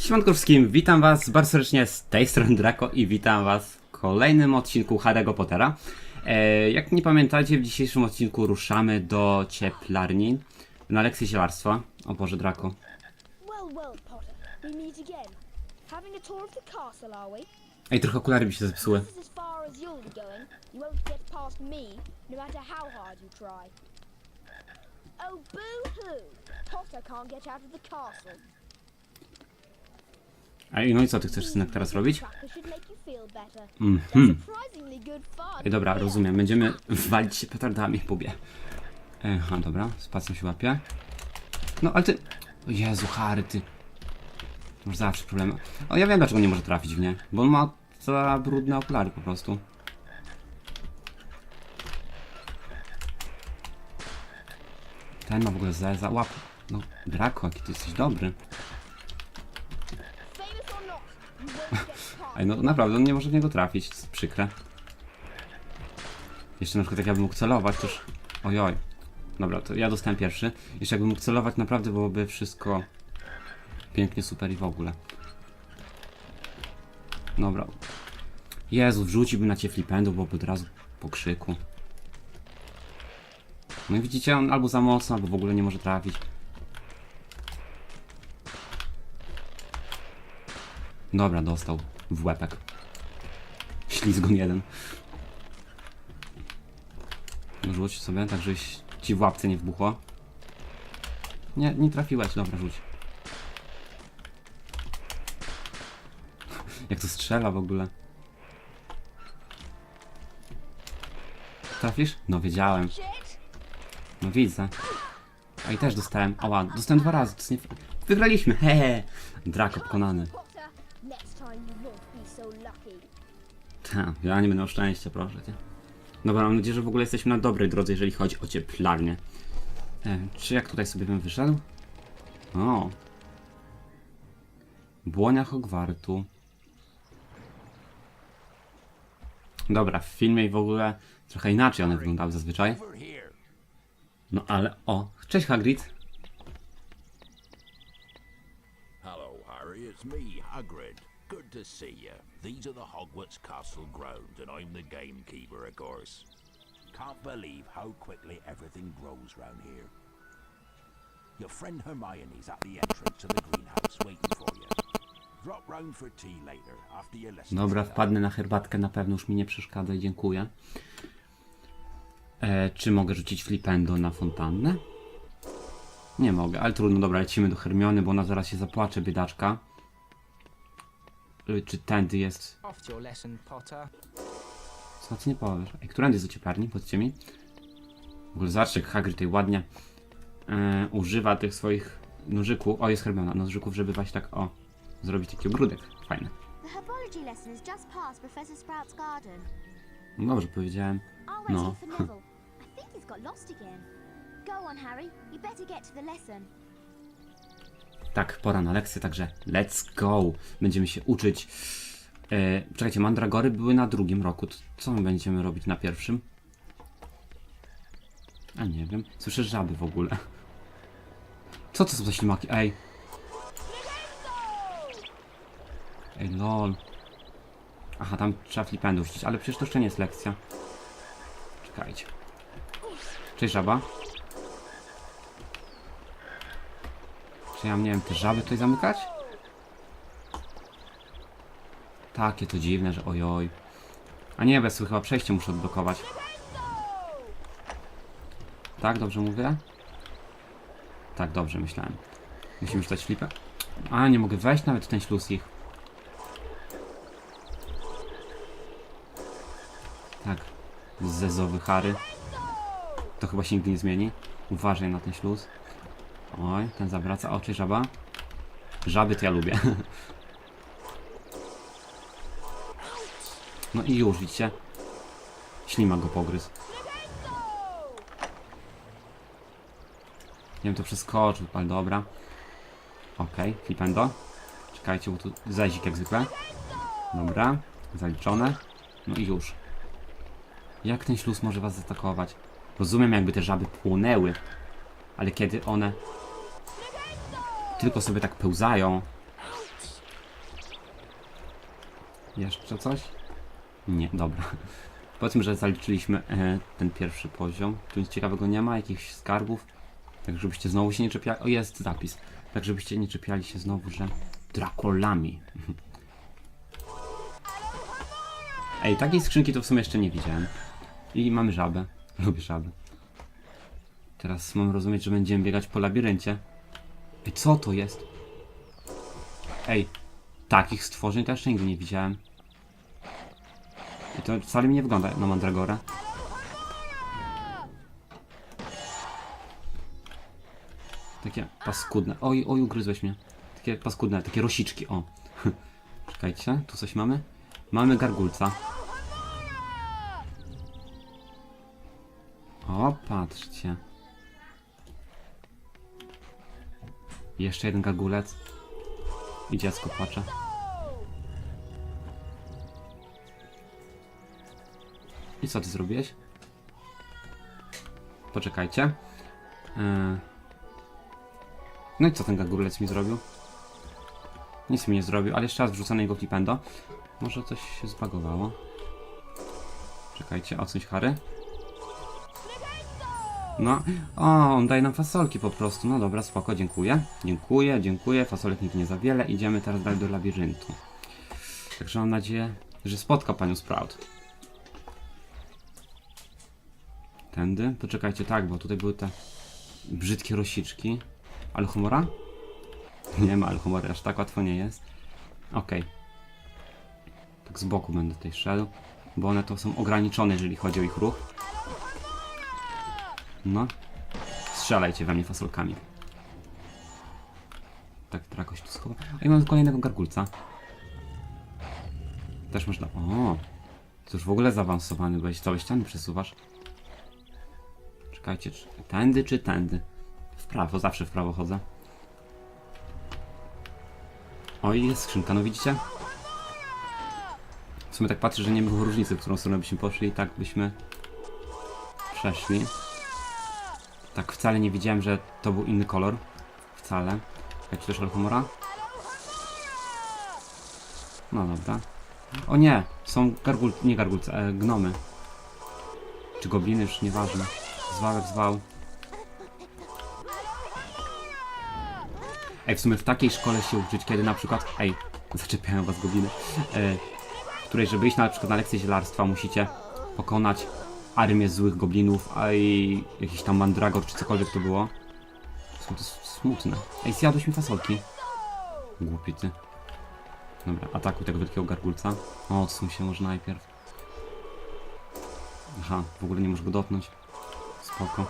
Siemanko wszystkim, witam was bardzo serdecznie z tej strony Draco i witam was w kolejnym odcinku Harry'ego Pottera. E, jak nie pamiętacie, w dzisiejszym odcinku ruszamy do cieplarni na lekcję zielarstwa. O Boże, Draco. Well, well, Potter, we meet again. Having a tour of the castle, are we? Ej, trochę okulary mi się zepsuły. This is as far as you'll be going. You won't get past me, no matter how hard you try. Oh, boo-hoo! Potter can't get out of the castle. Ej, no i co ty chcesz synek teraz robić? Mhm. Ej, dobra, rozumiem, będziemy walić się petardami w pubie. Aha, dobra, spacją się łapie. No, ale ty... O Jezu, Harry, ty... Masz zawsze problemy. O, ja wiem, dlaczego nie może trafić w nie. Bo on ma za brudne okulary po prostu. Ten ma w ogóle za, za łap. No, Draco, jaki ty jesteś dobry. Famous or not, you won't get past. Ej, no naprawdę, on nie może w niego trafić, to jest przykre. Jeszcze na przykład jak ja bym mógł celować, to już... Ojoj. Dobra, to ja dostałem pierwszy. Jeszcze jakbym mógł celować, naprawdę byłoby wszystko pięknie, super i w ogóle. Dobra. Jezu, wrzuciłbym na cię flipendu, byłoby od razu po krzyku. No i widzicie, on albo za mocno, albo w ogóle nie może trafić. Dobra, dostał w łepek. Ślizgon jeden. No Rzuć sobie, tak żeś ci w łapce nie wbuchło. Nie, nie trafiłeś, dobra, rzuć. Jak to strzela w ogóle. Trafisz? No wiedziałem. No widzę. A i też dostałem. Ała, dostałem dwa razy. To jest nie... Wygraliśmy, hehe. Draco pokonany. Ta, ja nie będę miał szczęścia, proszę cię. Dobra, mam nadzieję, że w ogóle jesteśmy na dobrej drodze, jeżeli chodzi o cieplarnię. E, czy jak tutaj sobie bym wyszedł? O. Błonia Hogwartu. Dobra, w filmie i w ogóle trochę inaczej one wyglądały zazwyczaj. No ale o, cześć Hagrid. Hello, Harry. It's me, Hagrid. Good to see you. These are the Hogwarts Castle grounds, and I'm the gamekeeper, of course. Can't believe how quickly everything grows round here. Your friend Hermione's at the entrance to the greenhouse waiting for you. Drop round for tea later after your lesson. Dobra, wpadnę na herbatkę, na pewno już mi nie przeszkadza i dziękuję. E, czy mogę rzucić flipendo na fontannę? Nie mogę, ale trudno, dobra, lecimy do Hermiony, bo ona zaraz się zapłacze, biedaczka. E, Czy tędy jest... Co ty nie powiesz? Ej, którędy jest do cieplarni? Powiedzcie mi. W ogóle zobaczcie, Hagrid tutaj ładnie e, używa tych swoich nożyków. O, jest Hermiona, nożyków, żeby właśnie tak, o, zrobić taki ogródek. Garden. No dobrze powiedziałem. No. Go on, Harry. You better get to the lesson. Tak, pora na lekcję, także let's go. Będziemy się uczyć. E, czekajcie, mandragory były na drugim roku. Co my będziemy robić na pierwszym? A nie wiem. Słyszę żaby w ogóle. Co to są za ślimaki? Ej. Ej, lol. Aha, tam trzeba flipendu rzucić, ale przecież to jeszcze nie jest lekcja. Czekajcie. Cześć żaba. Czy ja nie te żaby tutaj zamykać? Takie to dziwne, że ojoj. A nie, bez chyba przejście muszę odblokować. Tak, dobrze mówię? Tak, dobrze myślałem. Musimy czytać flipę. A, nie mogę wejść nawet w ten śluz ich. Tak. Zezowy Harry. To chyba się nigdy nie zmieni. Uważaj na ten śluz. Oj, ten zawraca oczy żaba. Żaby to ja lubię. No i już, widzicie? Ślima go pogryzł. Nie wiem, to przeskoczył, ale dobra. Okej, okay, flipendo. Czekajcie, bo tu zazik jak zwykle. Dobra, zaliczone. No i już. Jak ten śluz może was zaatakować? Rozumiem, jakby te żaby płonęły. Ale kiedy one tylko sobie tak pełzają, Jeszcze coś? Nie, dobra. Powiedzmy, że zaliczyliśmy e, ten pierwszy poziom. Tu nic ciekawego nie ma, jakichś skarbów. Tak, żebyście znowu się nie czepiali. O, jest zapis. Tak, żebyście nie czepiali się znowu, że Drakolami. Ej, takiej skrzynki to w sumie jeszcze nie widziałem. I mamy żabę. Lubię żaby. Teraz mam rozumieć, że będziemy biegać po labiryncie. Ej, co to jest? Ej, takich stworzeń jeszcze nigdy nie widziałem. I to wcale mi nie wygląda na mandragora. Takie paskudne. Oj, oj, ugryzłeś mnie. Takie paskudne, takie rosiczki, o. Czekajcie, tu coś mamy? Mamy gargulca. O, patrzcie. Jeszcze jeden gargulec. I dziecko płacze. I co ty zrobiłeś? Poczekajcie. Yy. No i co ten gargulec mi zrobił? Nic mi nie zrobił, ale jeszcze raz wrzucę jego flipendo. Może coś się zbagowało. Czekajcie, odsuń Harry. No, o, on daje nam fasolki po prostu. No dobra, spoko, dziękuję. Dziękuję, dziękuję. Fasolek nigdy nie za wiele. Idziemy teraz dalej do labiryntu. Także mam nadzieję, że spotka panią Sprout. Tędy? Poczekajcie, tak, bo tutaj były te brzydkie rosiczki. Alchomora? Nie ma alchomory, aż tak łatwo nie jest. Okej. Tak z boku będę tutaj szedł, bo one to są ograniczone, jeżeli chodzi o ich ruch. No. Strzelajcie we mnie fasolkami. Tak, trakoś tu schowa. A i mam kolejnego gargulca. Też można... O! To już w ogóle zaawansowany, bo całe ściany przesuwasz. Czekajcie, czy tędy czy tędy? W prawo, zawsze w prawo chodzę. Oj, jest skrzynka, no widzicie? W sumie tak patrzę, że nie było różnicy, w którą stronę byśmy poszli i tak byśmy przeszli. Tak wcale nie widziałem, że to był inny kolor. Wcale. Jak też Alchomora? No dobra. O nie! Są gargul... nie gargulce, e, gnomy. Czy gobliny, już nieważne. Zwał jak zwał. Ej, w sumie w takiej szkole się uczyć, kiedy na przykład... Ej, zaczepiają was gobliny. E, której, żeby iść na przykład na lekcję zielarstwa, musicie pokonać armię złych goblinów, a i jakiś tam mandragor, czy cokolwiek to było. Są to smutne. Ej, zjadłeś mi fasolki. Głupi ty. Dobra, atakuj tego wielkiego gargulca. O, odsuń się może najpierw. Aha, w ogóle nie możesz go dotknąć. Spoko.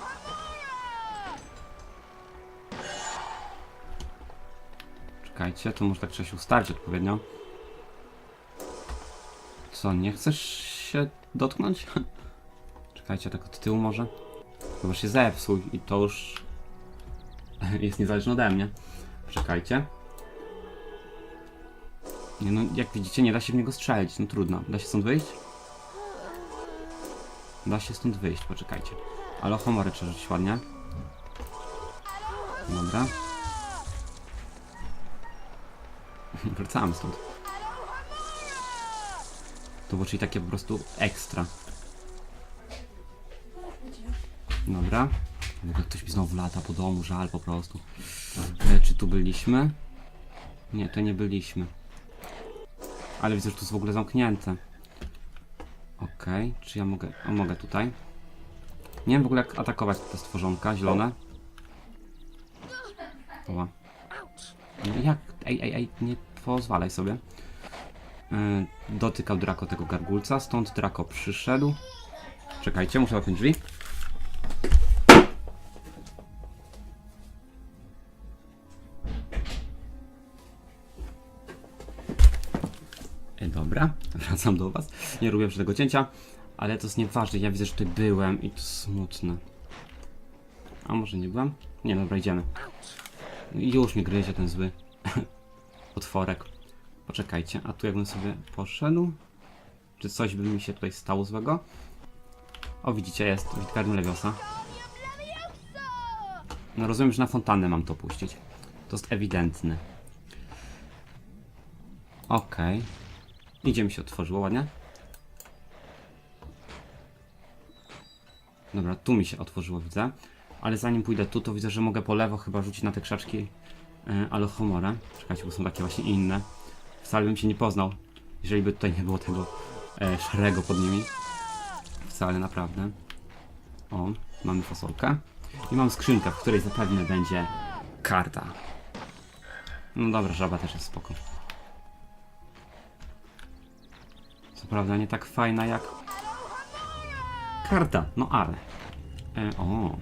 Czekajcie, to może tak trzeba się ustawić odpowiednio. Co, nie chcesz się dotknąć? Czekajcie, tak od tyłu może. Chyba się zepsuł i to już jest niezależne ode mnie. Czekajcie. Nie no, jak widzicie, nie da się w niego strzelić, no trudno. Da się stąd wyjść? Da się stąd wyjść, poczekajcie. Ale homory trzeba rzucić ładnie. Dobra. Wracamy stąd. To było czyli takie po prostu ekstra. Dobra. Ogóle ktoś mi znowu lata po domu, żal po prostu. E, czy tu byliśmy? Nie, to nie byliśmy. Ale widzę, że tu jest w ogóle zamknięte. Okej, czy ja mogę... O, mogę tutaj. Nie wiem w ogóle jak atakować te stworzonka zielone. Oła. Jak? Ej, ej, ej, nie pozwalaj sobie. Yy, dotykał Draco tego gargulca, stąd Draco przyszedł. Czekajcie, muszę otworzyć drzwi. Dobra, wracam do was. Nie robię tego cięcia, ale to jest nieważne. Ja widzę, że tutaj byłem i to smutne. A może nie byłem? Nie, dobra, idziemy. Już mnie gryzie ten zły potworek. Poczekajcie, a tu jakbym sobie poszedł? Czy coś by mi się tutaj stało złego? O, widzicie, jest Witkarny Leviosa. No rozumiem, że na fontannę mam to puścić. To jest ewidentne. Okej. Idzie mi się otworzyło ładnie. Dobra, tu mi się otworzyło, widzę. Ale zanim pójdę tu, to widzę, że mogę po lewo chyba rzucić na te krzaczki e, alohomorę. Czekajcie, bo są takie właśnie inne. Wcale bym się nie poznał, jeżeli by tutaj nie było tego e, szarego pod nimi. Wcale, naprawdę. O, mamy fasolkę. I mam skrzynkę, w której zapewne będzie karta. No dobra, żaba też jest spoko. Prawda nie tak fajna jak karta, no ale. E, o,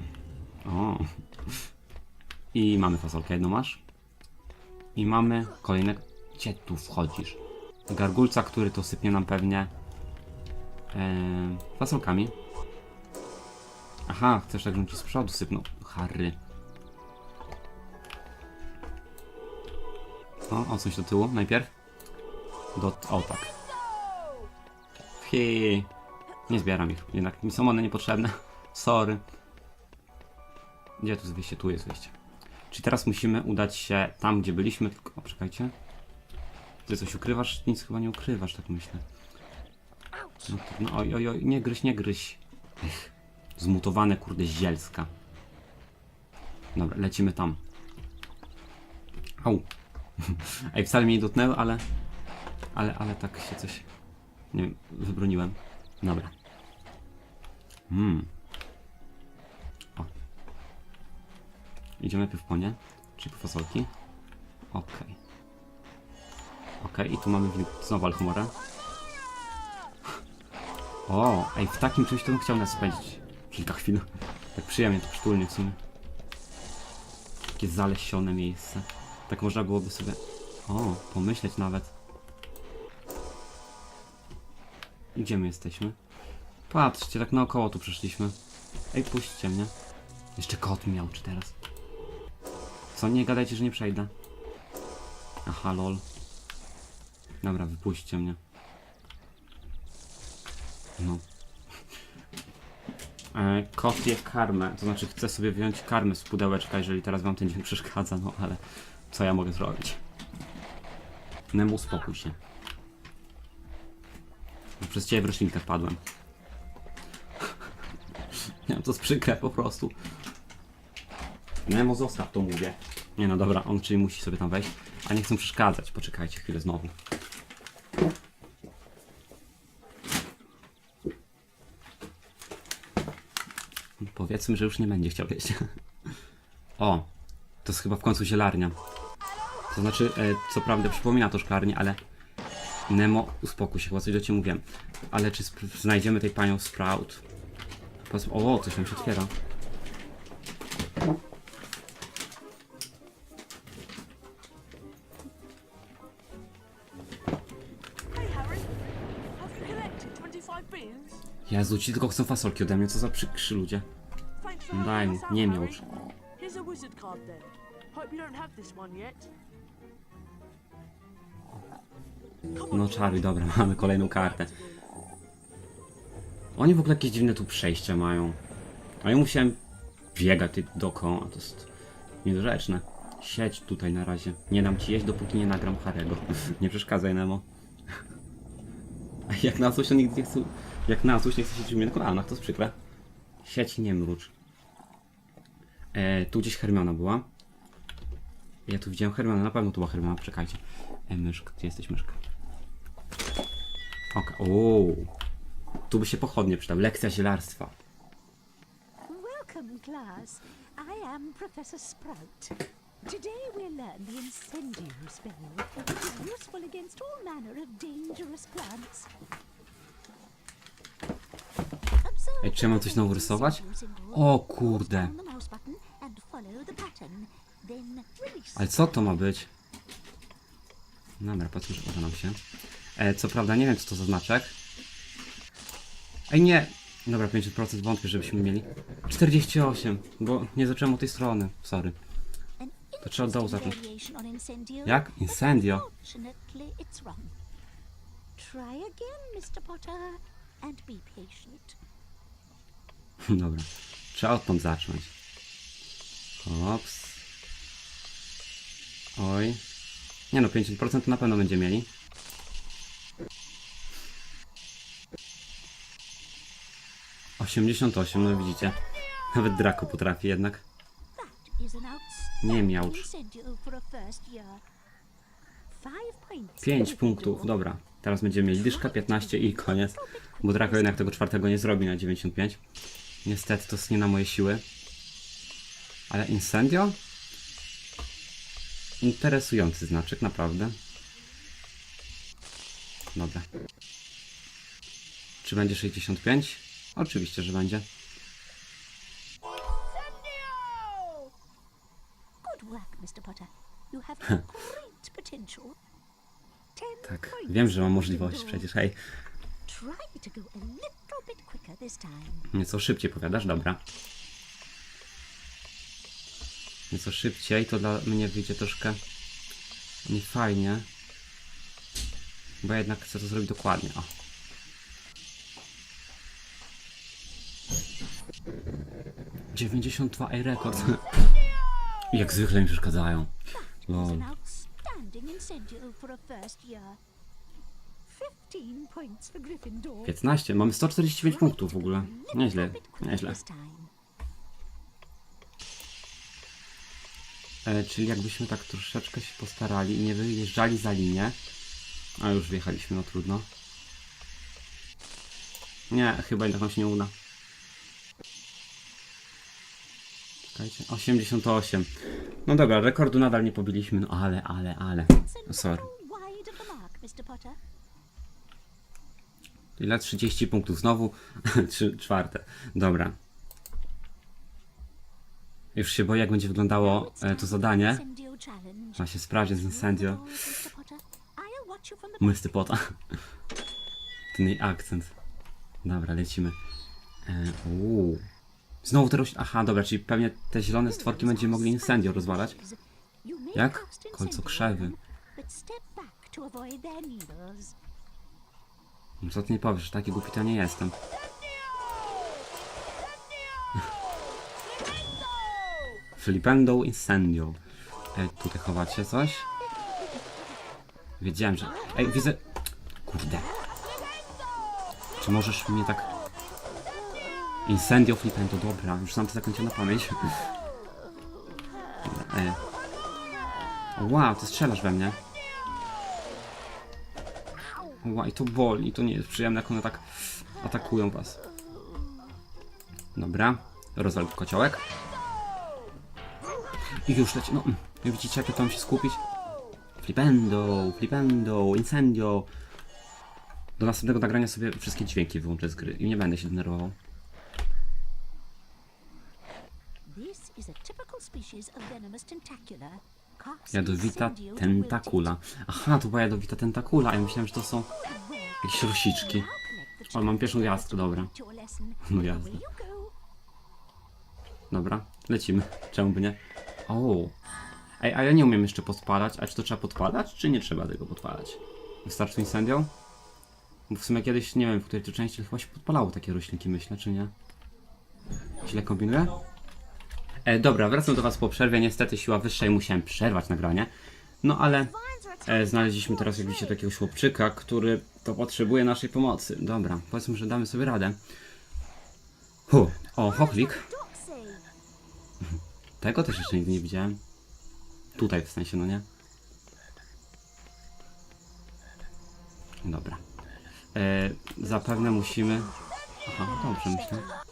o. I mamy fasolkę jedną masz. I mamy kolejne. Gdzie tu wchodzisz? Gargulca, który to sypnie nam pewnie e, fasolkami. Aha, chcesz tak, żebym ci z przodu sypnął. Harry. O, odsuń się do tyłu najpierw. Do, o tak. Hi. Nie zbieram ich, jednak mi są one niepotrzebne. Sorry. Gdzie tu jest wyjście? Tu jest wyjście. Czyli teraz musimy udać się tam, gdzie byliśmy, tylko... O, czekajcie. Ty coś ukrywasz? Nic chyba nie ukrywasz, tak myślę. No, no oj, oj, oj, nie gryź, nie gryź. Ech, zmutowane, kurde, zielska. Dobra, lecimy tam. Au. Ej, wcale mnie nie dotknęły, ale... Ale, ale tak się coś... Nie wiem, wybroniłem. Dobra. Hmm. O. Idziemy najpierw po nie, czyli po fasolki. Okej. Okej, i tu mamy znowu alchumorę. O, ej, w takim czymś to bym chciał nas spędzić kilka chwil. Tak przyjemnie, tak przytulnie w sumie. Takie zalesione miejsce. Tak można byłoby sobie, o, pomyśleć nawet. Gdzie my jesteśmy? Patrzcie, tak naokoło tu przeszliśmy. Ej, puśćcie mnie. Jeszcze kot miał, czy teraz? Co, nie gadajcie, że nie przejdę. Aha, lol. Dobra, wypuśćcie mnie. No. E, kot je karmę, to znaczy chcę sobie wyjąć karmę z pudełeczka, jeżeli teraz wam ten dzień przeszkadza, no ale co ja mogę zrobić? Nemu, uspokój się. Przez ciebie w roślinkę wpadłem. Nie to jest przykre po prostu. Nemo, zostaw to mówię. Nie no dobra, on czyli musi sobie tam wejść. A nie chcę przeszkadzać, poczekajcie chwilę znowu. Powiedzmy, że już nie będzie chciał jeść. O, to jest chyba w końcu zielarnia. To znaczy, e, co prawda przypomina to szklarnię, ale Nemo, uspokój się, chyba coś do ciebie mówiłem. Ale czy znajdziemy tej panią Sprout? Poz- O, coś tam się otwiera. Hey Harry, have you collected 25 beans? Jezu, ci tylko chcą fasolki ode mnie, co za przykrzy ludzie. Daj mu, nie Harry. No czaruj, dobra, mamy kolejną kartę. Oni w ogóle jakieś dziwne tu przejścia mają. A ja musiałem biegać dookoła, to jest niedorzeczne. Siedź tutaj na razie. Nie dam ci jeść, dopóki nie nagram Harego. nie przeszkadzaj, Nemo. Jak na coś to nigdy nie chce... Jak na coś nie chce siedzieć u na kolanach, to jest przykre. Siedź, nie mrucz. E, tu gdzieś Hermiona była. Ja tu widziałem Hermiona, na pewno tu była Hermiona, czekajcie. E, myszka, gdzie jesteś myszka? Okej, ooo. Tu by się pochodnie przydał. Lekcja zielarstwa. Welcome, class. I am Professor Sprout. Today we'll learn the incendiary spell, which is useful against all manner of dangerous plants. Ej, czy ja mam coś znowu rysować? O kurde. Ale co to ma być? Dobra, patrzmy, że uda nam się. E, co prawda nie wiem, co to za znaczek. Ej, nie! Dobra, 50% wątpię, żebyśmy mieli. 48, bo nie zacząłem od tej strony. Sorry. To trzeba od dołu zacząć. Jak? Incendio? Dobra. Trzeba odtąd zacząć. Hops. Oj. Nie no, 50% to na pewno będzie mieli. 88, no widzicie. Nawet Draco potrafi jednak. Nie points. 5 punktów, dobra. Teraz będziemy mieli dyszka 15 i koniec. Bo Draco jednak tego czwartego nie zrobi na 95. Niestety to jest nie na moje siły. Ale Incendio? Interesujący znaczek, naprawdę. Dobra. Czy będzie 65? Oczywiście, że będzie. Tak, wiem, że mam możliwość przecież, hej. Nieco szybciej powiadasz, dobra. Nieco szybciej, to dla mnie wyjdzie troszkę niefajnie. Bo ja jednak chcę to zrobić dokładnie. O. Dziewięćdziesiąt dwa a rekord. Jak zwykle mi przeszkadzają. Lol. an outstanding incendio for a first year. 15 points for Gryffindor. 15. Mamy 145 punktów w ogóle. Nieźle, nieźle. this time. E, czyli jakbyśmy tak troszeczkę się postarali i nie wyjeżdżali za linię. A już wjechaliśmy, no trudno. Nie, chyba jednak nam się nie uda. Czekajcie, 88. No dobra, rekordu nadal nie pobiliśmy, no ale, ale, ale. Send Sorry. Ile? 30 punktów znowu. Trzy, czwarte. Dobra. Już się boję, jak będzie wyglądało e, to zadanie. Ma się sprawdzić z Incendio. Mysty pota. Ten jej akcent. Dobra, lecimy. E, uuu. Znowu te rośliny. Aha, dobra, czyli pewnie te zielone stworki będziemy mogli incendio rozwalać. Jak? incendio krzewy. No Co ty nie powiesz, taki głupi to nie jestem. Flipendo incendio. Ej, tutaj chowacie coś? Wiedziałem, że... Ej, widzę... Kurde. Czy możesz mnie tak... Incendio flipendo, dobra, już znam to zakończę na pamięć. Ej. Wow, ty strzelasz we mnie. Wow, i to boli, to nie jest przyjemne, jak one tak atakują was. Dobra, rozwal kociołek. I już leci, no, widzicie jak ja tam się skupić? Flipendo, flipendo, incendio. Do następnego nagrania sobie wszystkie dźwięki wyłączę z gry i nie będę się denerwował. This is a typical species of venomous tentacula. Cast Jadowita tentakula. Aha, to była jadowita tentakula, ja myślałem, że to są jakieś rosiczki. O, mam pierwszą gwiazdkę, dobra. No jasne. Dobra, lecimy. Czemu by nie? O. Ej, a ja nie umiem jeszcze podpalać. A czy to trzeba podpalać, czy nie trzeba tego podpalać? Wystarczy incendio? Bo w sumie kiedyś, nie wiem, w której to części chyba się podpalało takie roślinki, myślę, czy nie? Źle kombinuję? E, dobra, wracam do Was po przerwie. Niestety siła wyższa i musiałem przerwać nagranie. No ale e, znaleźliśmy teraz, jak widzicie, takiego chłopczyka, który to potrzebuje naszej pomocy. Dobra, powiedzmy, że damy sobie radę. Hu, o, chochlik. Doxy! Tego też jeszcze nigdy nie widziałem. Tutaj w sensie, no nie? Dobra. E, zapewne musimy... Aha, dobrze myślę.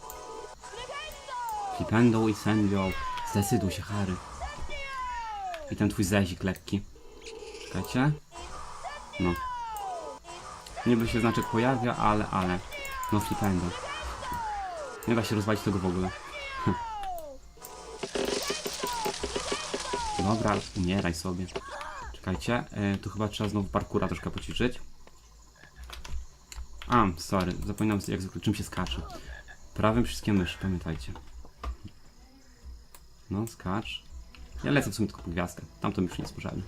Flipendo i Sendio. Zdecyduj się, Harry. I ten twój zezik lekki. Czekajcie. No. Niby się znaczek pojawia, ale, ale. No Flipendo. Nie da się rozwalić tego w ogóle. Dobra, umieraj sobie. Czekajcie, e, tu chyba trzeba znowu parkura troszkę poćwiczyć. A, sorry, zapominam jak zwykle czym się skacze. Prawym wszystkie myszy, pamiętajcie. No, skacz. Ja lecę w sumie tylko po gwiazdkę. Tamto mi już nie jest.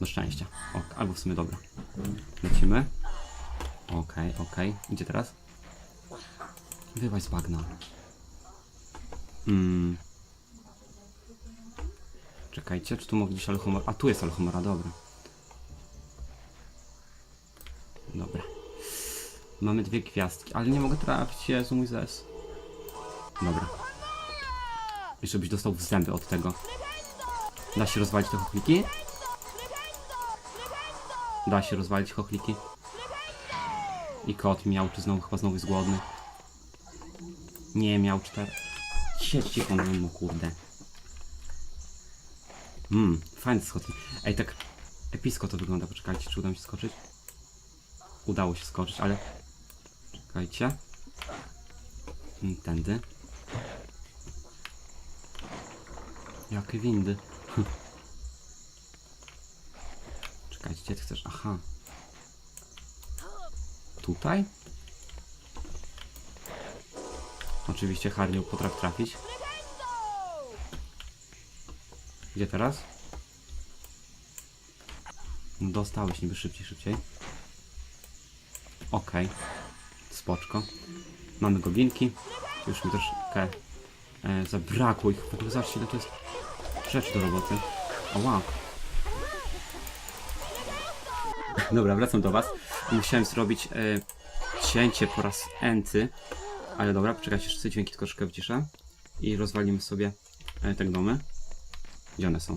Do szczęścia. O, albo w sumie dobra. Lecimy. Okej, okej. Idzie teraz? Wyłaź z bagna. Hmm. Czekajcie, czy tu mogę gdzieś alchomora? A tu jest alchomora, dobra. Dobra. Mamy dwie gwiazdki, ale nie mogę trafić, Jezu mój zes. Dobra. I żebyś dostał w zęby od tego. Da się rozwalić te chochliki? Da się rozwalić chochliki. I kot miał, czy znowu chyba znowu jest głodny. Nie miał cztery. Siedź cicho, no kurde. Mmm, fajny schodki. Ej, tak epicko to wygląda. Poczekajcie, czy uda mi się skoczyć? Udało się skoczyć, ale... Czekajcie. Mm, Tędy. Jakie windy? Czekajcie, gdzie chcesz? Aha. Tutaj? Oczywiście Harry nie potrafi trafić. Gdzie teraz? Dostałeś niby szybciej, szybciej. Okej. Spoczko. Mamy goblinki. Już mi troszkę e, zabrakło ich. W ogóle zobaczcie, to jest rzeczy do roboty. Wow. Dobra, wracam do was. Musiałem zrobić e, cięcie po raz enty. Ale dobra, poczekajcie, jeszcze dźwięki troszkę wciszę. I rozwalimy sobie e, te domy. Gdzie one są?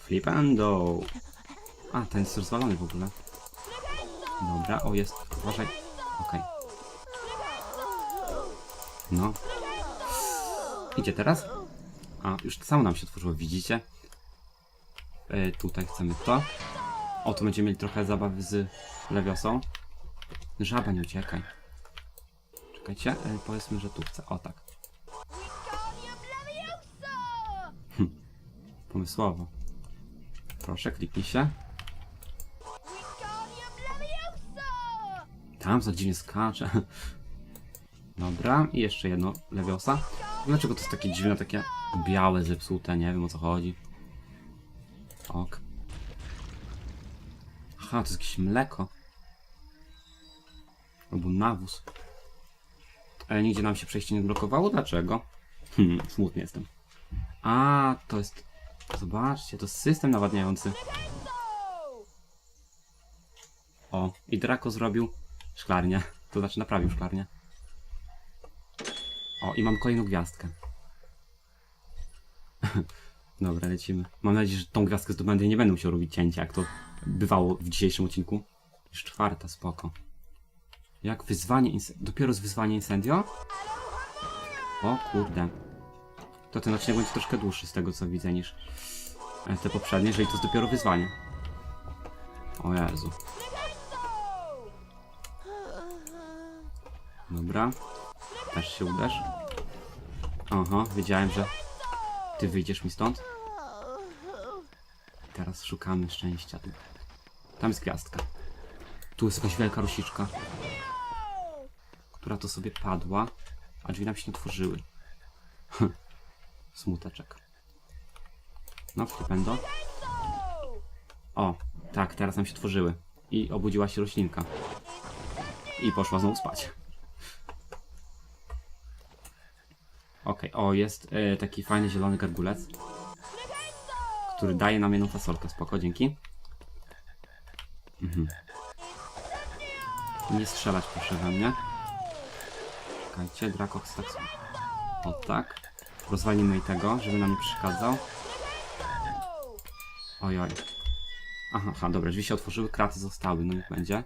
Flipando! A, ten jest rozwalony w ogóle. Dobra, o jest. Uważaj. Okej. No. Idzie teraz? A, już samo nam się otworzyło, widzicie? E, tutaj chcemy to. O, tu będziemy mieli trochę zabawy z lewiosą. Żaba, nie uciekaj. Czekajcie, e, powiedzmy, że tu chcę. O, tak. Hm. Pomysłowo. Proszę, kliknij się. Tam za dziwnie skacze. Dobra, i jeszcze jedno lewiosa. Dlaczego to jest takie dziwne, takie białe, zepsute, nie wiem o co chodzi. Ok. Aha, to jest jakieś mleko. Albo nawóz. Ale nigdzie nam się przejście nie blokowało? Dlaczego? Hmm, smutny jestem. A, to jest... Zobaczcie, to jest system nawadniający. O, i Draco zrobił szklarnię. To znaczy naprawił szklarnię. O, i mam kolejną gwiazdkę. Dobra, lecimy. Mam nadzieję, że tą gwiazdkę zdobędę i nie będę musiał robić cięcia, jak to bywało w dzisiejszym odcinku. Już czwarta, spoko. Jak wyzwanie... Dopiero z wyzwania Incendio? O kurde. To ten odcinek będzie troszkę dłuższy z tego co widzę niż e, te poprzednie, jeżeli to jest dopiero wyzwanie. O Jezu. Dobra. Też się uderz. Aha, wiedziałem, że ty wyjdziesz mi stąd. Teraz szukamy szczęścia. Tu. Tam jest gwiazdka. Tu jest jakaś wielka rosiczka, która to sobie padła, a drzwi nam się nie otworzyły. Smuteczek. No, flipendo. O, tak, teraz nam się otworzyły. I obudziła się roślinka. I poszła znowu spać. Okej, o, jest e, taki fajny zielony gargulec, który daje nam jedną fasolkę. Spoko, dzięki. Mhm. Nie strzelać proszę we mnie. Czekajcie, Dracox tak. O tak. Rozwalimy i tego, żeby nam nie przeszkadzał. Oj, oj. Aha, aha, dobra, drzwi się otworzyły, kraty zostały, no niech będzie.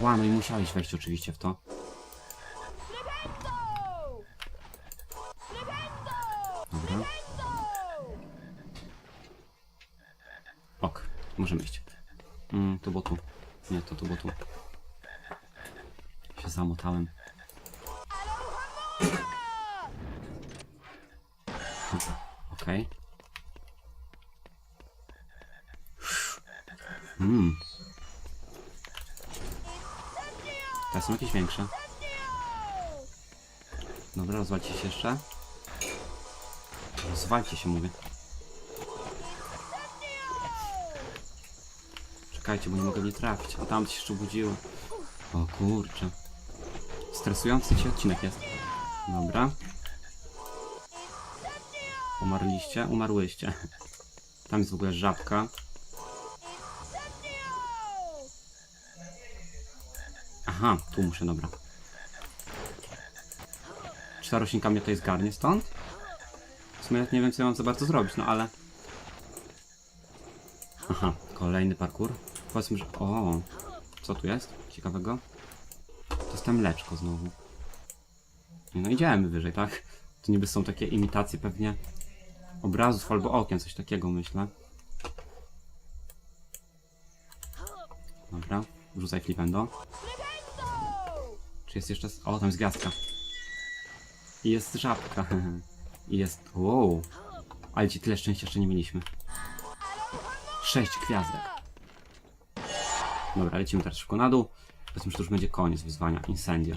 Ła, no i musiałeś wejść oczywiście w to. Dobra. Ok, możemy iść. Mm, to było tu. Nie, to tu było tu. Się zamotałem. Okej. Hmm. Te są jakieś większe. Dobra, rozwalcie się jeszcze. Rozwalcie się, mówię. Czekajcie, bo nie mogę w nie trafić. A tam się jeszcze budziło. O kurczę. Stresujący ci odcinek jest. Dobra. Umarliście? Umarłyście. Tam jest w ogóle żabka. Aha, tu muszę, dobra. Czy ta roślinka mnie tutaj zgarnie stąd? W sumie nie wiem, co ja mam za bardzo zrobić, no ale... Aha, kolejny parkour. Powiedzmy, że... O, co tu jest? Ciekawego? To jest tam mleczko znowu. No idziemy wyżej, tak? To niby są takie imitacje pewnie obrazów albo okien, coś takiego myślę. Dobra, rzucaj flipendo. Czy jest jeszcze... O, tam jest gwiazdka. I jest żabka. I jest... Wow. Ale ci tyle szczęścia jeszcze nie mieliśmy. Sześć gwiazdek. Dobra, lecimy teraz szybko na dół. Powiedzmy, że to już będzie koniec wyzwania. Incendio.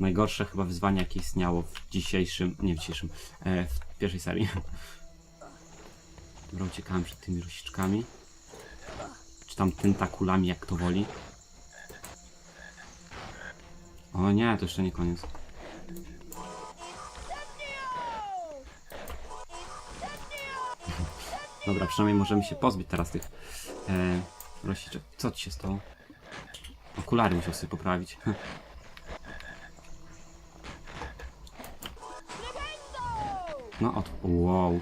Najgorsze chyba wyzwanie, jakie istniało w dzisiejszym... Nie w dzisiejszym. E, w pierwszej serii. Dobra, uciekałem przed tymi rosiczkami. Czy tam tentakulami, jak to woli. O nie, to jeszcze nie koniec. Dobra, przynajmniej możemy się pozbyć teraz tych e, rosiczek. Co ci się stało? Okulary musiał sobie poprawić. No od... Wow.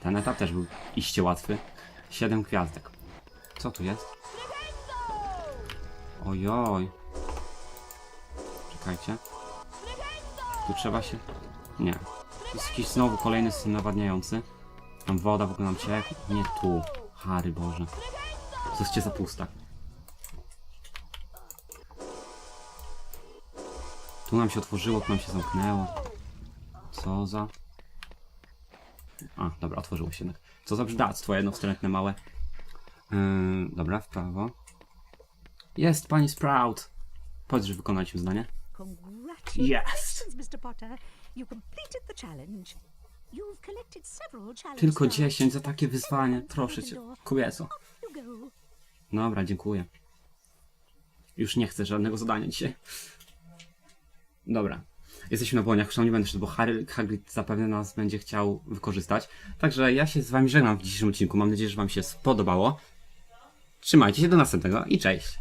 Ten etap też był iście łatwy. Siedem gwiazdek. Co tu jest? Ojoj. Czekajcie. Tu trzeba się... Nie. To jest jakiś znowu kolejny syn nawadniający. Tam woda w ogóle nam cieknie. Nie tu. Harry Boże. Zostacie za pusta. Tu nam się otworzyło, tu nam się zamknęło. Co za... A, dobra, otworzyło się jednak. Co za brzydactwo jednostronne małe. Yy, dobra, w prawo. Jest pani Sprout. Powiedz, że wykonaliśmy zadanie. Congratulations, Mr. Potter. You completed the challenge. You've collected several challenge Tylko stars. 10 za takie wyzwanie. Proszę cię. Kobieco. Dobra, dziękuję. Już nie chcę żadnego zadania dzisiaj. Dobra. Jesteśmy na błoniach, nie będę szedł, bo Harry, Hagrid zapewne nas będzie chciał wykorzystać. Także ja się z wami żegnam w dzisiejszym odcinku. Mam nadzieję, że wam się spodobało. Trzymajcie się do następnego i cześć!